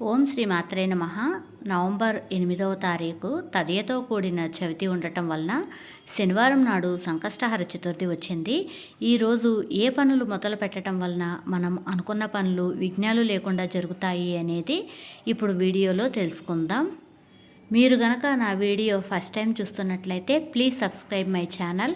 ఓం శ్రీ మాత్రే నమ. నవంబర్ ఎనిమిదవ తారీఖు తదియతో కూడిన చవితి ఉండటం వలన శనివారం నాడు సంకష్టహర చతుర్థి వచ్చింది. ఈరోజు ఏ పనులు మొదలు పెట్టడం వలన మనం అనుకున్న పనులు విఘ్నాలు లేకుండా జరుగుతాయి అనేది ఇప్పుడు వీడియోలో తెలుసుకుందాం. మీరు గనక నా వీడియో ఫస్ట్ టైం చూస్తున్నట్లయితే ప్లీజ్ సబ్స్క్రైబ్ మై ఛానల్.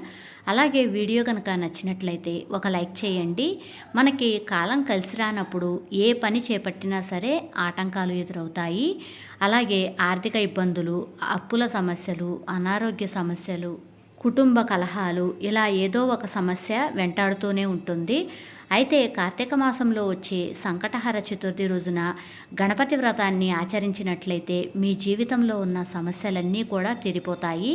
అలాగే వీడియో కనుక నచ్చినట్లయితే ఒక లైక్ చేయండి. మనకి కాలం కలిసి రానప్పుడు ఏ పని చేపట్టినా సరే ఆటంకాలు ఎదురవుతాయి. అలాగే ఆర్థిక ఇబ్బందులు అప్పుల సమస్యలు అనారోగ్య సమస్యలు కుటుంబ కలహాలు ఇలా ఏదో ఒక సమస్య వెంటాడుతూనే ఉంటుంది. అయితే కార్తీక మాసంలో వచ్చే సంకటహర చతుర్థి రోజున గణపతి వ్రతాన్ని ఆచరించినట్లయితే మీ జీవితంలో ఉన్న సమస్యలన్నీ కూడా తీరిపోతాయి.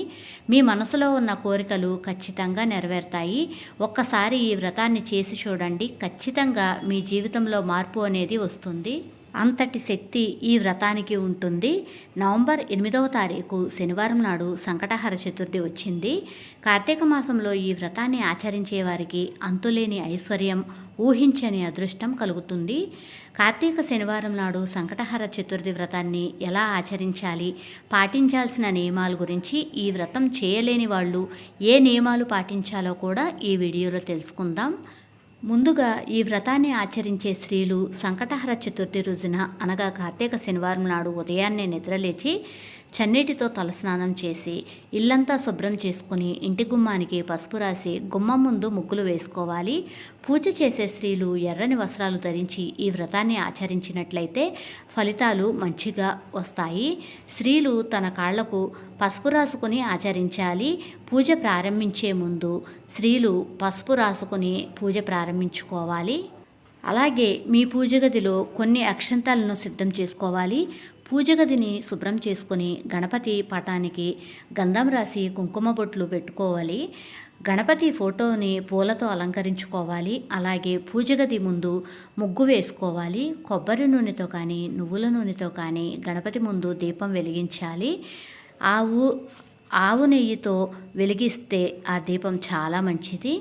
మీ మనసులో ఉన్న కోరికలు ఖచ్చితంగా నెరవేరుతాయి. ఒక్కసారి ఈ వ్రతాన్ని చేసి చూడండి. ఖచ్చితంగా మీ జీవితంలో మార్పు అనేది వస్తుంది. అంతటి శక్తి ఈ వ్రతానికి ఉంటుంది. నవంబర్ ఎనిమిదవ తారీఖు శనివారం నాడు సంకటహర చతుర్థి వచ్చింది. కార్తీక మాసంలో ఈ వ్రతాన్ని ఆచరించే వారికి అంతులేని ఐశ్వర్యం ఊహించని అదృష్టం కలుగుతుంది. కార్తీక శనివారం నాడు సంకటహర చతుర్థి వ్రతాన్ని ఎలా ఆచరించాలి పాటించాల్సిన నియమాల గురించి ఈ వ్రతం చేయలేని వాళ్ళు ఏ నియమాలు పాటించాలో కూడా ఈ వీడియోలో తెలుసుకుందాం. ముందుగా ఈ వ్రతాన్ని ఆచరించే స్త్రీలు సంకటహర చతుర్థి రోజున అనగా కార్తీక శనివారం నాడు ఉదయాన్నే నిద్రలేచి చన్నీటితో తలస్నానం చేసి ఇల్లంతా శుభ్రం చేసుకుని ఇంటి గుమ్మానికి పసుపు రాసి గుమ్మం ముందు ముగ్గులు వేసుకోవాలి. పూజ చేసే స్త్రీలు ఎర్రని వస్త్రాలు ధరించి ఈ వ్రతాన్ని ఆచరించినట్లయితే ఫలితాలు మంచిగా వస్తాయి. స్త్రీలు తన కాళ్ళకు పసుపు రాసుకుని ఆచరించాలి. పూజ ప్రారంభించే ముందు స్త్రీలు పసుపు రాసుకుని పూజ ప్రారంభించుకోవాలి. అలాగే మీ పూజ గదిలో కొన్ని అక్షంతాలను సిద్ధం చేసుకోవాలి. పూజ గదిని శుభ్రం చేసుకొని గణపతి పటానికి గంధం రాసి కుంకుమ బొట్లు పెట్టుకోవాలి. గణపతి ఫోటోని పూలతో అలంకరించుకోవాలి. అలాగే పూజ గది ముందు ముగ్గు వేసుకోవాలి. కొబ్బరి నూనెతో కానీ నువ్వుల నూనెతో కానీ గణపతి ముందు దీపం వెలిగించాలి. ఆవు ఆవు నెయ్యితో వెలిగిస్తే ఆ దీపం చాలా మంచిది.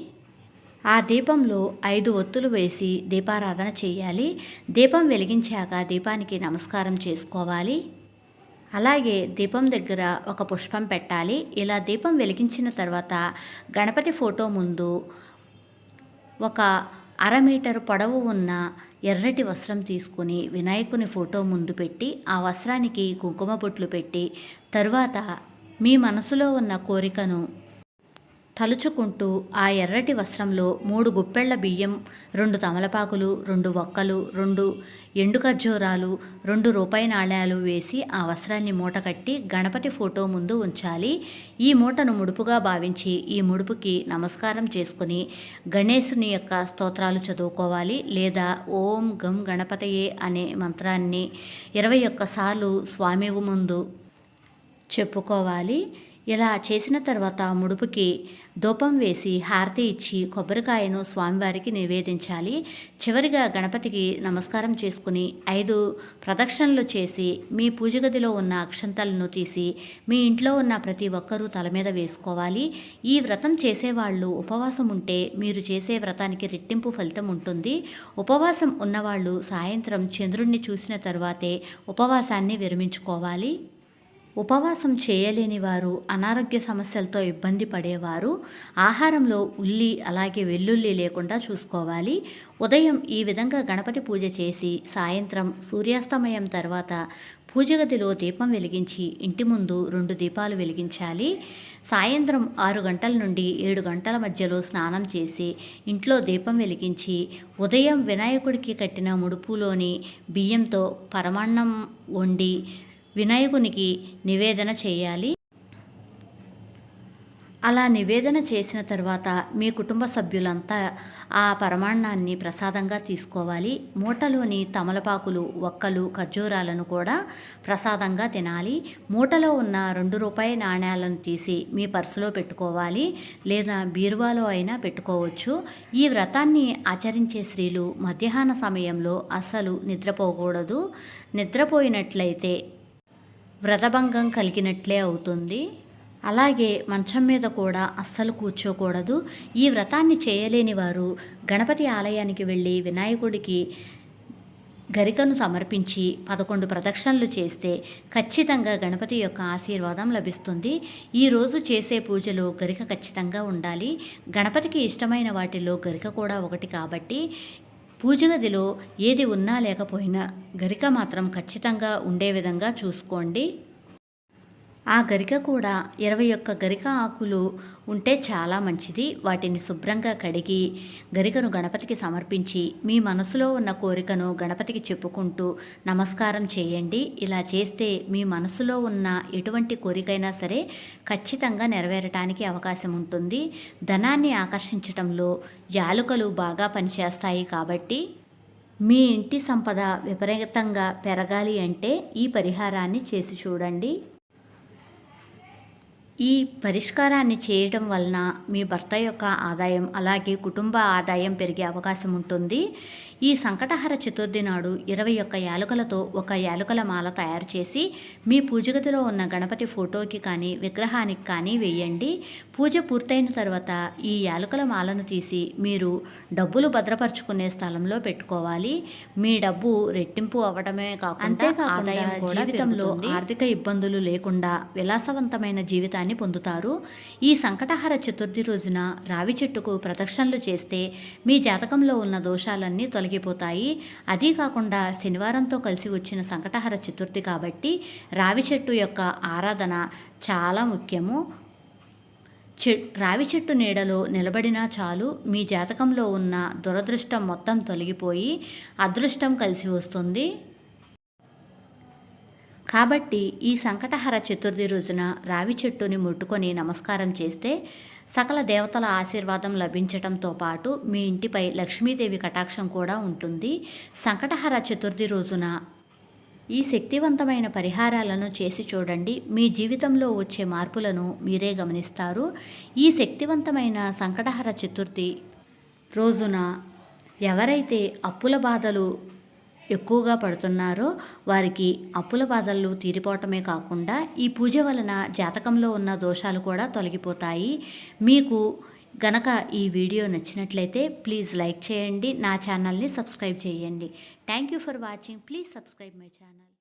ఆ దీపంలో ఐదు ఒత్తులు వేసి దీపారాధన చేయాలి. దీపం వెలిగించాక దీపానికి నమస్కారం చేసుకోవాలి. అలాగే దీపం దగ్గర ఒక పుష్పం పెట్టాలి. ఇలా దీపం వెలిగించిన తర్వాత గణపతి ఫోటో ముందు ఒక అర మీటర్ పొడవు ఉన్న ఎర్రటి వస్త్రం తీసుకుని వినాయకుని ఫోటో ముందు పెట్టి ఆ వస్త్రానికి కుంకుమ బొట్లు పెట్టి తరువాత మీ మనసులో ఉన్న కోరికను తలుచుకుంటూ ఆ ఎర్రటి వస్త్రంలో మూడు గుప్పెళ్ళ బియ్యం రెండు తమలపాకులు రెండు వక్కలు రెండు ఎండు ఖర్జూరాలు రెండు రూపాయి నాణ్యాలు వేసి ఆ వస్త్రాన్ని మూట కట్టి గణపతి ఫోటో ముందు ఉంచాలి. ఈ మూటను ముడుపుగా భావించి ఈ ముడుపుకి నమస్కారం చేసుకుని గణేశుని యొక్క స్తోత్రాలు చదువుకోవాలి లేదా ఓం గం గణపతయే అనే మంత్రాన్ని ఇరవై ఒక్కసార్లు స్వామి ముందు చెప్పుకోవాలి. ఇలా చేసిన తర్వాత ముడుపుకి ధూపం వేసి హారతి ఇచ్చి కొబ్బరికాయను స్వామివారికి నివేదించాలి. చివరిగా గణపతికి నమస్కారం చేసుకుని ఐదు ప్రదక్షిణలు చేసి మీ పూజ గదిలో ఉన్న అక్షంతలను తీసి మీ ఇంట్లో ఉన్న ప్రతి ఒక్కరూ తల మీద వేసుకోవాలి. ఈ వ్రతం చేసేవాళ్ళు ఉపవాసం ఉంటే మీరు చేసే వ్రతానికి రెట్టింపు ఫలితం ఉంటుంది. ఉపవాసం ఉన్నవాళ్ళు సాయంత్రం చంద్రుణ్ణి చూసిన తర్వాతే ఉపవాసాన్ని విరమించుకోవాలి. ఉపవాసం చేయలేని వారు అనారోగ్య సమస్యలతో ఇబ్బంది పడేవారు ఆహారంలో ఉల్లి అలాగే వెల్లుల్లి లేకుండా చూసుకోవాలి. ఉదయం ఈ విధంగా గణపతి పూజ చేసి సాయంత్రం సూర్యాస్తమయం తర్వాత పూజ గదిలో దీపం వెలిగించి ఇంటి ముందు రెండు దీపాలు వెలిగించాలి. సాయంత్రం ఆరు గంటల నుండి ఏడు గంటల మధ్యలో స్నానం చేసి ఇంట్లో దీపం వెలిగించి ఉదయం వినాయకుడికి కట్టిన ముడుపులోని బియ్యంతో పరమాన్నం వండి వినాయకునికి నివేదన చేయాలి. అలా నివేదన చేసిన తర్వాత మీ కుటుంబ సభ్యులంతా ఆ పరమాన్నాన్ని ప్రసాదంగా తీసుకోవాలి. మూటలోని తమలపాకులు ఒక్కలు ఖర్జూరాలను కూడా ప్రసాదంగా తినాలి. మూటలో ఉన్న రెండు రూపాయి నాణ్యాలను తీసి మీ పర్సులో పెట్టుకోవాలి. లేదా బీరువాలో అయినా పెట్టుకోవచ్చు. ఈ వ్రతాన్ని ఆచరించే స్త్రీలు మధ్యాహ్న సమయంలో అస్సలు నిద్రపోకూడదు. నిద్రపోయినట్లయితే వ్రతభంగం కలిగినట్లే అవుతుంది. అలాగే మంచం మీద కూడా అస్సలు కూర్చోకూడదు. ఈ వ్రతాన్ని చేయలేని వారు గణపతి ఆలయానికి వెళ్ళి వినాయకుడికి గరికను సమర్పించి పదకొండు ప్రదక్షిణలు చేస్తే ఖచ్చితంగా గణపతి యొక్క ఆశీర్వాదం లభిస్తుంది. ఈరోజు చేసే పూజలో గరిక ఖచ్చితంగా ఉండాలి. గణపతికి ఇష్టమైన వాటిలో గరిక కూడా ఒకటి కాబట్టి పూజగదిలో ఏది ఉన్నా లేకపోయినా గరిక మాత్రం ఖచ్చితంగా ఉండే విధంగా చూసుకోండి. ఆ గరిక కూడా ఇరవై ఒక్క గరిక ఆకులు ఉంటే చాలా మంచిది. వాటిని శుభ్రంగా కడిగి గరికను గణపతికి సమర్పించి మీ మనసులో ఉన్న కోరికను గణపతికి చెప్పుకుంటూ నమస్కారం చేయండి. ఇలా చేస్తే మీ మనసులో ఉన్న ఎటువంటి కోరికైనా సరే ఖచ్చితంగా నెరవేరటానికి అవకాశం ఉంటుంది. ధనాన్ని ఆకర్షించటంలో యాలుకలు బాగా పనిచేస్తాయి కాబట్టి మీ ఇంటి సంపద విపరీతంగా పెరగాలి అంటే ఈ పరిహారాన్ని చేసి చూడండి. ఈ పరిష్కారాన్ని చేయడం వలన మీ భర్త యొక్క ఆదాయం అలాగే కుటుంబ ఆదాయం పెరిగే అవకాశం ఉంటుంది. ఈ సంకటహర చతుర్థి నాడు ఇరవై ఒక్క యాలకులతో ఒక యాలకుల మాల తయారు చేసి మీ పూజగదిలో ఉన్న గణపతి ఫోటోకి కానీ విగ్రహానికి కానీ వేయండి. పూజ పూర్తయిన తర్వాత ఈ యాలకుల మాలను తీసి మీరు డబ్బులు భద్రపరుచుకునే స్థలంలో పెట్టుకోవాలి. మీ డబ్బు రెట్టింపు అవ్వడమే కాకుండా జీవితంలో ఆర్థిక ఇబ్బందులు లేకుండా విలాసవంతమైన జీవితాన్ని పొందుతారు. ఈ సంకటహర చతుర్థి రోజున రావి చెట్టుకు ప్రదక్షిణలు చేస్తే మీ జాతకంలో ఉన్న దోషాలన్నీ తొలగిపోతాయి అదీ కాకుండా శనివారంతో కలిసి వచ్చిన సంకటహర చతుర్థి కాబట్టి రావి చెట్టు యొక్క ఆరాధన చాలా ముఖ్యము. చె రావి చెట్టు నీడలో నిలబడినా చాలు మీ జాతకంలో ఉన్న దురదృష్టం మొత్తం తొలగిపోయి అదృష్టం కలిసి వస్తుంది. కాబట్టి ఈ సంకటహర చతుర్థి రోజున రావి చెట్టుని ముట్టుకొని నమస్కారం చేస్తే సకల దేవతల ఆశీర్వాదం లభించటంతో పాటు మీ ఇంటిపై లక్ష్మీదేవి కటాక్షం కూడా ఉంటుంది. సంకటహర చతుర్థి రోజున ఈ శక్తివంతమైన పరిహారాలను చేసి చూడండి. మీ జీవితంలో వచ్చే మార్పులను మీరే గమనిస్తారు. ఈ శక్తివంతమైన సంకటహర చతుర్థి రోజున ఎవరైతే అప్పుల బాధలు ఎక్కువగా పడుతున్నారో వారికి అప్పుల బాధలు తీరిపోవటమే కాకుండా ఈ పూజ వలన జాతకంలో ఉన్న దోషాలు కూడా తొలగిపోతాయి. మీకు గనక ఈ వీడియో నచ్చినట్లయితే ప్లీజ్ లైక్ చేయండి. నా ఛానల్ని సబ్స్క్రైబ్ చేయండి. Thank you for watching please subscribe my channel